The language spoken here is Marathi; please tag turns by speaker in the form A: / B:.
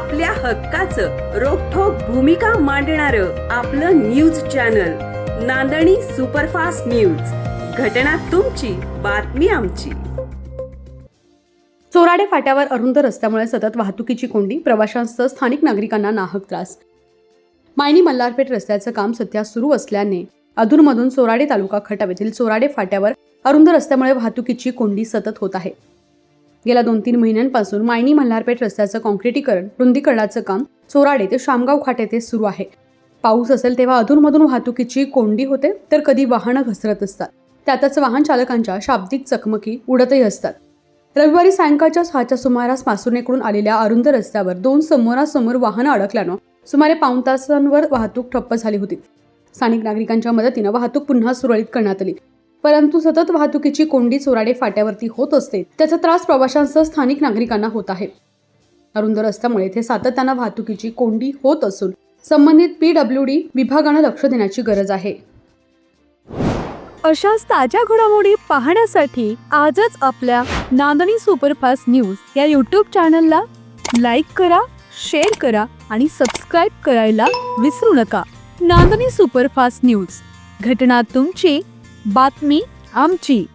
A: आपल्या हक्काचं रोखोक भूमिका मांडणार आपलं news channel Nandani superfast news. घटना तुमची बातमी आमची.
B: चोराडे फाट्यावर अरुंद रस्त्यामुळे सतत वाहतुकीची कोंडी प्रवाशांसह स्थानिक नागरिकांना नाहक त्रास. मायनी मल्हारपेठ रस्त्याचं काम सध्या सुरू असल्याने अधूनमधून चोराडे तालुका खटाव येथील चोराडे फाट्यावर अरुंद रस्त्यामुळे वाहतुकीची कोंडी सतत होत आहे. गेल्या दोन तीन महिन्यांपासून मायनी मल्हारपेठ रस्त्याचं कॉन्क्रिटीकरण रुंदीकरणाचं काम चोराडे ते शामगाव खाट येथे सुरू आहे. पाऊस असेल तेव्हा अधूनमधून वाहतुकीची कोंडी होते तर कधी वाहनं घसरत असतात. त्यातच वाहन चालकांच्या शाब्दिक चकमकी उडतही असतात. रविवारी सायंकाळच्या सहाच्या सुमारास पासूनेकडून आलेल्या अरुंद रस्त्यावर दोन समोरासमोर वाहनं अडकल्यानं सुमारे पाऊण तासांवर वाहतूक ठप्प झाली होती. स्थानिक नागरिकांच्या मदतीनं वाहतूक पुन्हा सुरळीत करण्यात आली. परंतु सतत वाहतुकीची कोंडी चोराडे फाट्यावरती होत असते. त्याचा त्रास प्रवाशांसह स्थानिक नागरिकांना होत आहे. अरुंद रस्त्यामुळे येथे सातत्यानं वाहतुकीची कोंडी होत असून संबंधित पीडब्ल्यू डी विभागानं लक्ष देण्याची गरज आहे.
C: अशाच ताज्या घडामोडी पाहण्यासाठी आजच आपल्या नांदणी सुपरफास्ट न्यूज या यूट्यूब चॅनलला लाईक करा शेअर करा आणि सबस्क्राईब करायला विसरू नका. Nandani superfast news. घटना तुमची बातमी आमची.